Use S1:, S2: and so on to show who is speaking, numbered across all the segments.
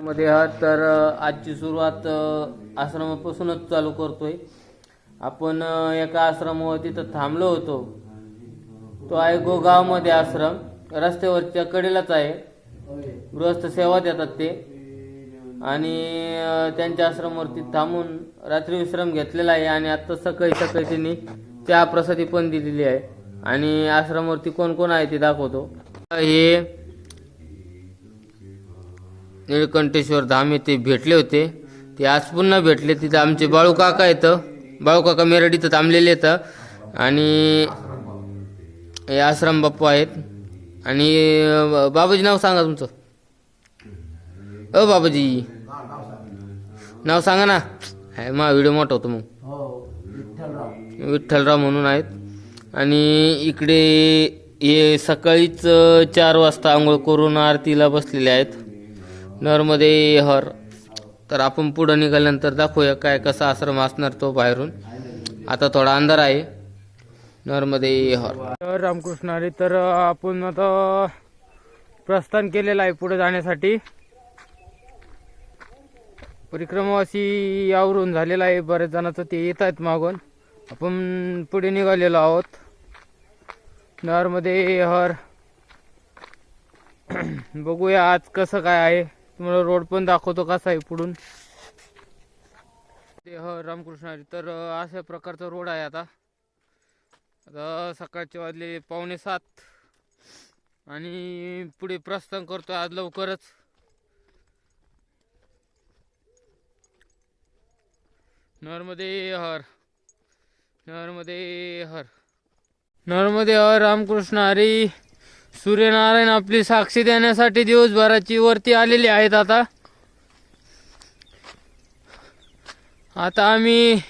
S1: मध्ये आहात तर आजची सुरुवात आश्रमापासूनच चालू करतोय. आपण एका आश्रमावर तिथं थांबलो होतो. तो आहे गोगावमध्ये आश्रम. रस्त्यावरच्या कडेलाच आहे. गृहस्थ सेवा देतात ते. आणि त्यांच्या आश्रमावरती थांबून रात्री विश्राम घेतलेला आहे आणि आता सकाळी सकाळी त्यांनी चहा प्रसादी पण दिलेली आहे. आणि आश्रमावरती कोण कोण आहे ते दाखवतो. हे निळकंठेश्वर धाम येथे भेटले होते. ते आज पुन्हा भेटले. तिथं आमचे बाळू काका येतं. बाळू काका मेरड इथं थांबलेले येतं. आणि हे आश्रम बाप्पू आहेत. आणि बाबाजी नाव सांगा तुमचं. अ बाबाजी. नाव सांगा ना. हाय मा व्हिडिओ मोठा होतो मग. विठ्ठलराव. म्हणून आहेत. आणि इकडे हे सकाळीच चार वाजता आंघोळ करून आरतीला बसलेले आहेत. नरमध्ये हर. तर आपण पुढं निघाल्यानंतर दाखवूया काय कसा आश्रम असणार तो बाहेरून. आता थोडा अंधार आहे. नरमध्ये हर. रामकृष्ण हरी तर आपण आता प्रस्थान केलेलं आहे पुढे जाण्यासाठी. परिक्रमावासी आवरून झालेला आहे बरेच जणांचं ते येत आहेत मागून. आपण पुढे निघालेलो आहोत. नरमध्ये हर. बघूया आज कसं काय आहे. तुम्हाला रोड पण दाखवतो कसा आहे पुढून. ते हो, हर रामकृष्ण तर अशा प्रकारचा रोड आहे आता. आता सकाळचे वाजले पावणे सात. आणि पुढे प्रस्थान करतो आज लवकरच. नर्मदे हर. नर्मदे हर. नर्मदे हर रामकृष्ण हरी. सूर्यनारायण आपली साक्षी देण्यासाठी दिवसभराची वरती आलेली आहेत आता. आता आम्ही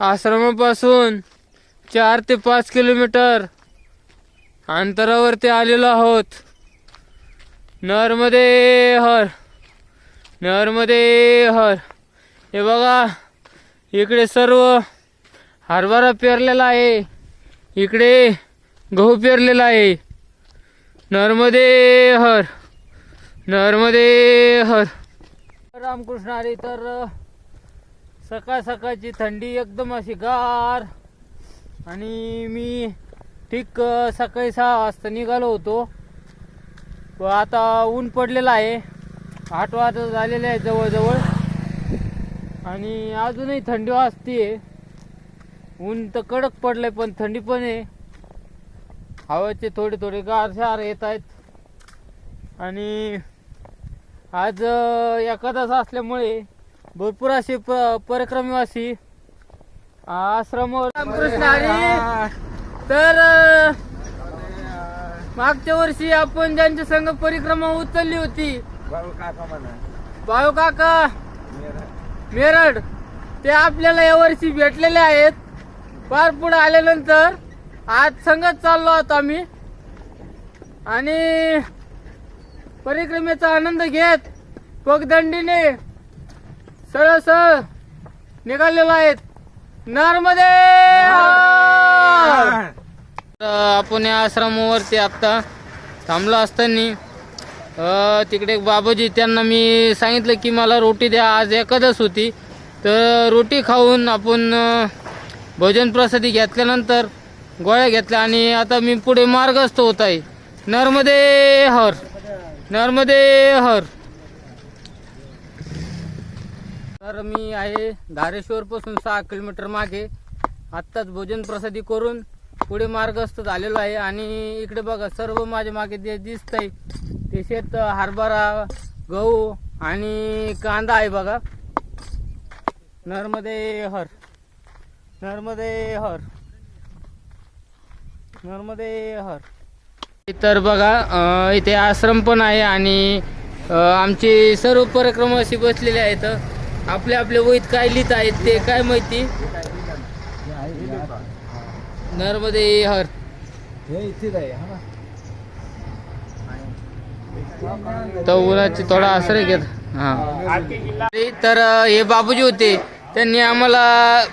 S1: आश्रमापासून चार ते पाच किलोमीटर अंतरावरती आलेलो आहोत. नरमध्ये हर नरमध्ये हर हे बघा इकडे सर्व हरभरा पेरलेला आहे. इकडे गहू पेरलेला आहे. नर्मदे हर नर्मदे हर रामकृष्ण हरी तर सकाळ सकाळची थंडी एकदम अशी गार. आणि मी ठीक सकाळी सहा वाजता निघालो होतो. व आता ऊन पडलेलं आहे. आठ वाजता झालेलं आहे जवळजवळ. आणि अजूनही थंडी वाजते ऊन तर कडक पडलंय पण थंडी पण आहे. हवेचे थोडे थोडे गारशार येत आहेत. आणि आज एकादश असल्यामुळे भरपूर असे प परिक्रमीवासी आश्रम रामकृष्ण हरी तर मागच्या वर्षी आपण ज्यांच्या संघ परिक्रमा उचलली होती. बाळू काका मेरड ते आपल्याला यावर्षी भेटलेले आहेत. फार पुढे आल्यानंतर आज संगत चाललो आहोत आम्ही. आणि परिक्रमेचा आनंद घेत पगदंडीने सरळ सरळ निघालेलो आहेत. नर्मदे आपण या आश्रमावरती आता थांबलो असताना तिकडे एक बाबाजी त्यांना मी सांगितलं की मला रोटी द्या आज एकादश होती. तर रोटी खाऊन आपण भोजन प्रसादी घेतल्यानंतर गोळ्या घेतल्या आणि आता मी पुढे मार्गस्थ होत आहे. नर्मदे हर नर्मदे हर तर मी आहे धारेश्वर पासून सहा किलोमीटर मागे. आत्ताच भोजन प्रसादी करून पुढे मार्गस्थ झालेलो आहे. आणि इकडे बघा सर्व माझ्या मागे जे दिसत आहे ते शेत हरभरा गहू आणि कांदा आहे बघा. नर्मदे हर नर्मदे हर नर्मदे हर. तर बघा इथे आश्रम पण आहे आणि आमचे सर्व परिक्रम असे बसलेले आहेत. आपले आपले वहीत काय लिहित आहेत ते काय माहिती? नर्मदे हर. तर उन्हाची थोडा आश्रय घेत. हा. तर हे बाबूजी होते. त्यांनी आम्हाला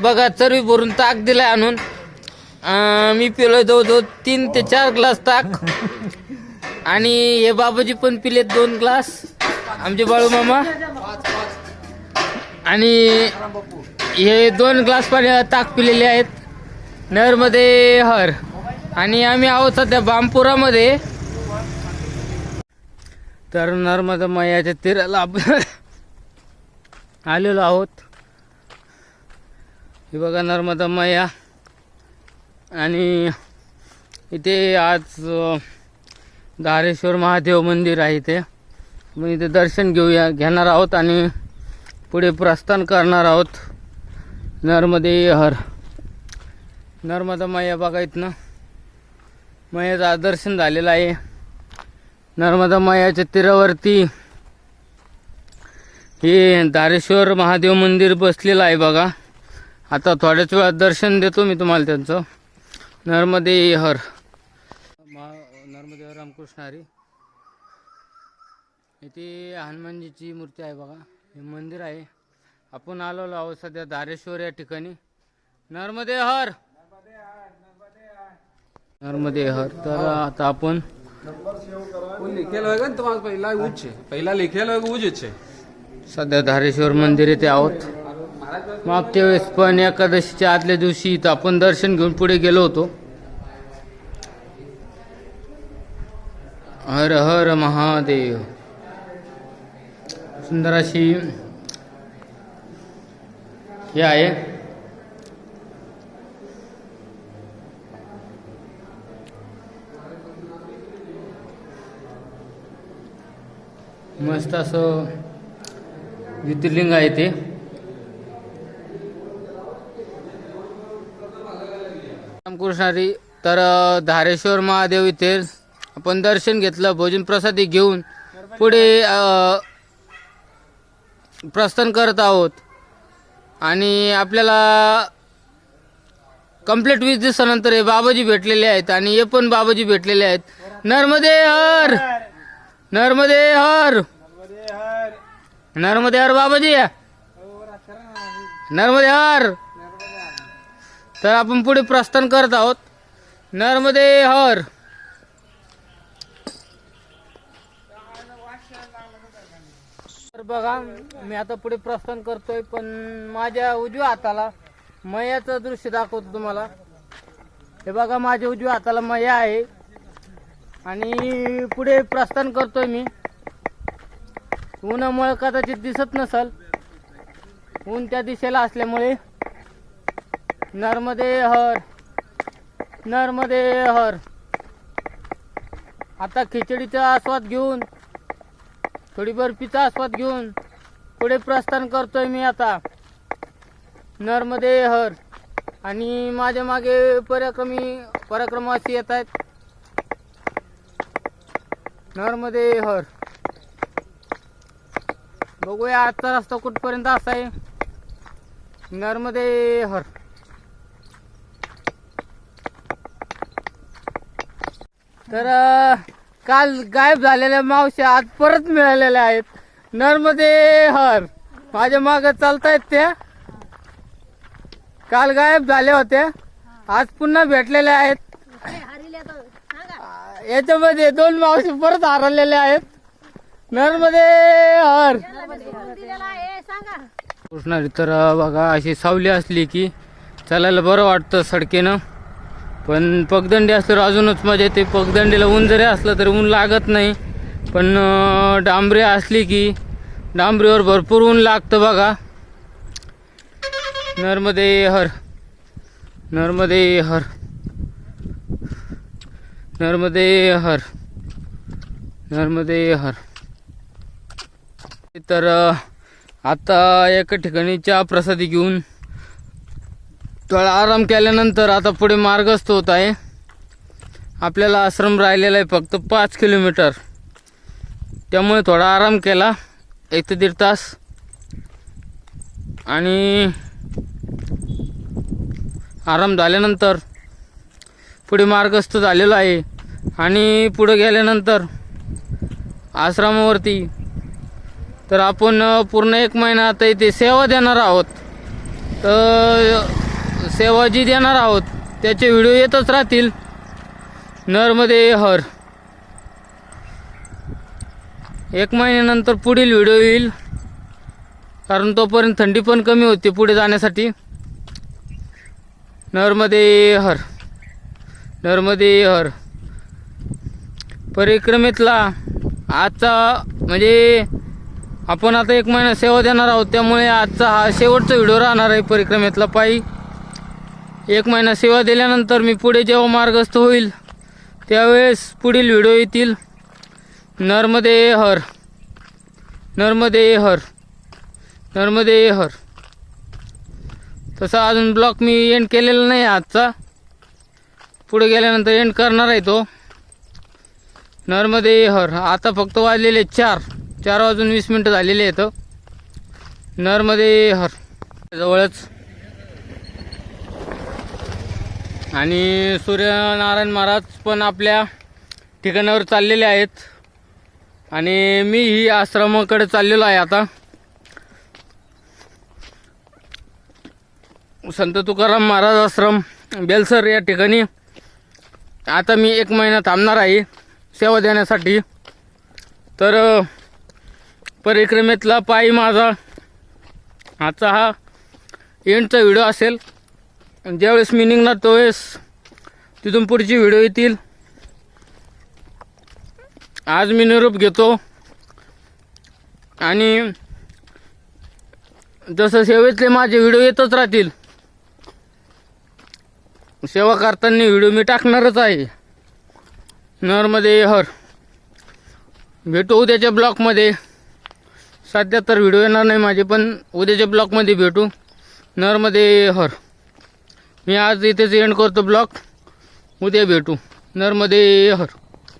S1: बघा चरबी भरून ताक दिलाय आणून. अं, मी पिलोय जवळजवळ तीन ते चार ग्लास ताक. आणि हे बाबाजी पण पिलेत दोन ग्लास. आमचे बाळू मामा. आणि हे दोन ग्लास पाणी ताक पिलेले आहेत. नहरमध्ये हर. आणि आम्ही आहोत सध्या बामपुरामध्ये. तर नर्मदा मैयाच्या तीराला आपण आलेलो आहोत. हे बघा नर्मदा मैया. आणि इथे आज धारेश्वर महादेव मंदिर आहे इथे. मग इथे दर्शन घेऊया घेणार आहोत आणि पुढे प्रस्थान करणार आहोत. नर्मदे हर. नर्मदा मैया बघा इथनं. मैयाचं दर्शन झालेलं आहे. नर्मदा मैयाच्या तीरावरती हे धारेश्वर महादेव मंदिर बसलेलं आहे बघा. आता थोड्याच वेळात दर्शन देतो मी तुम्हाला त्यांचं. नर्मदे हर. मा नर्मदे हर रामकृष्ण हरी. इथे हनुमानजीची मूर्ती आहे बघा. हे मंदिर आहे. आपण आलेलो आहोत सध्या धारेश्वर या ठिकाणी. नर्मदे हर! नर्मदे हर. तर आता आपण
S2: लिखेल पहला उच्च पहला लिखेल होगा उच्च है
S1: सध्या धारेश्वर मंदिर येथे आहोत. मागच्या वेळेस पण एकादशीच्या आदल्या दिवशी इथं आपण दर्शन घेऊन पुढे गेलो होतो. हर हर महादेव. सुंदर अशी हे आहे. मस्त असं ज्योतिर्लिंग आहे ते. रामकृष्णारी. तर धारेश्वर महादेव इथे आपण दर्शन घेतलं भोजन प्रसादी घेऊन पुढे प्रस्थान करत आहोत. आणि आपल्याला कंप्लीट वीस दिवसानंतर हे बाबाजी भेटलेले आहेत आणि हे पण बाबाजी भेटलेले आहेत. नर्मदे हर! नर्मदे हर! नर्मदे हर बाबाजी! नर्मदे हर! तर आपण पुढे प्रस्थान करत आहोत. नर्मदे हर. तर बघा मी आता पुढे प्रस्थान करतोय पण माझ्या उजव्या हाताला मयाचं दृश्य दाखवतो तुम्हाला. हे बघा माझ्या उजव्या हाताला मया आहे. आणि पुढे प्रस्थान करतोय मी. उन्हामुळे कदाचित दिसत नसल. ऊन त्या दिशेला असल्यामुळे नर्मदे हर नर्मदे हर. आता खिचडीचा आस्वाद घेऊन थोडी बर्फीचा आस्वाद घेऊन पुढे प्रस्थान करतोय मी आता. नर्मदे हर. आणि माझ्या मागे पराक्रमी पराक्रमाशी येत आहेत. नर्मदे हर. बघूया आजचा रस्ता कुठपर्यंत असा आहे. नर्मदे हर. तर काल गायब झालेल्या मावश्या आज परत मिळालेल्या आहेत. नर्मदे हर. माझ्या माग चालतायत त्या. काल गायब झाल्या होत्या. आज पुन्हा भेटलेल्या आहेत. याच्यामध्ये दोन मावशी परत हरलेल्या आहेत. नर्मदे हर. कृष्णारी तर बघा अशी सावली असली की चालायला बरं वाटतं सडकेनं. पण पगदंडी असल्यावर अजूनच मजा येते. पगदंडीला ऊन जरी असलं तरी ऊन लागत नाही. पण डांबरी असली की डांबरीवर भरपूर ऊन लागतं बघा. नर्मदे हर. नर्मदे हर. नर्मदे हर. नर्मदे हर. तर आता एका ठिकाणी चहा प्रसादी घेऊन थोडा आराम केल्यानंतर आता पुढे मार्गस्थ होत आहे. आपल्याला आश्रम राहिलेला आहे फक्त पाच किलोमीटर. त्यामुळे थोडा आराम केला. एक ते दीड तास. आणि आराम झाल्यानंतर पुढे मार्गस्थ झालेलो आहे. आणि पुढे गेल्यानंतर आश्रमावरती तर आपण पूर्ण एक महिना आता इथे सेवा देणार आहोत. तर सेवा जी देणार आहोत त्याचे व्हिडिओ येतच राहतील. नरमध्ये हर. एक महिन्यानंतर पुढील व्हिडिओ येईल. कारण तोपर्यंत थंडी पण कमी होती पुढे जाण्यासाठी. नर्मदे हर. नर्मदे हर. परिक्रमेतला आजचा म्हणजे आपण आता एक महिना सेवा देणार आहोत त्यामुळे आजचा हा शेवटचा व्हिडिओ राहणार आहे परिक्रमेतला पायी. एक महिना सेवा दिल्यानंतर मी पुढे जेव्हा मार्गस्थ होईल त्यावेळेस पुढील व्हिडिओ येतील. नर्मदे हर. नर्मदे हर. नर्मदे हर. तसा अजून ब्लॉक मी एंड केलेला नाही आजचा. पुढे गेल्यानंतर एंड करणार आहे तो. नर्मदे हर. आता फक्त वाजलेले चार. चार वाजून वीस मिनटं झालेले आहेत. नर्मदे हर. जवळच. आणि सूर्यनारायण महाराज पण आपल्या ठिकाणावर चाललेले आहेत. आणि मी ही आश्रमाकडे चाललेलो आहे आता. संत तुकाराम महाराज आश्रम बेलसर या ठिकाणी. आता मी एक महिना थांबणार आहे सेवा देण्यासाठी. तर परिक्रमेतला पायी माझा आजचा हा एंडचा व्हिडिओ असेल. ज्यावेळेस मी निघणार त्यावेळेस तिथून पुढची व्हिडिओ येतील. आज मी निरोप घेतो. आणि जसं सेवेतले माझे व्हिडिओ येतच राहतील. सेवा करताना व्हिडिओ मी टाकणारच आहे. नरमध्ये हर. भेटू उद्याच्या ब्लॉकमध्ये सध्या तर व्हिडिओ येणार नाही माझे पण उद्याच्या ब्लॉकमध्ये भेटू. नरमध्ये हर. मी आज इथेच एंड करतो ब्लॉक उद्या भेटू. नरमध्ये हर.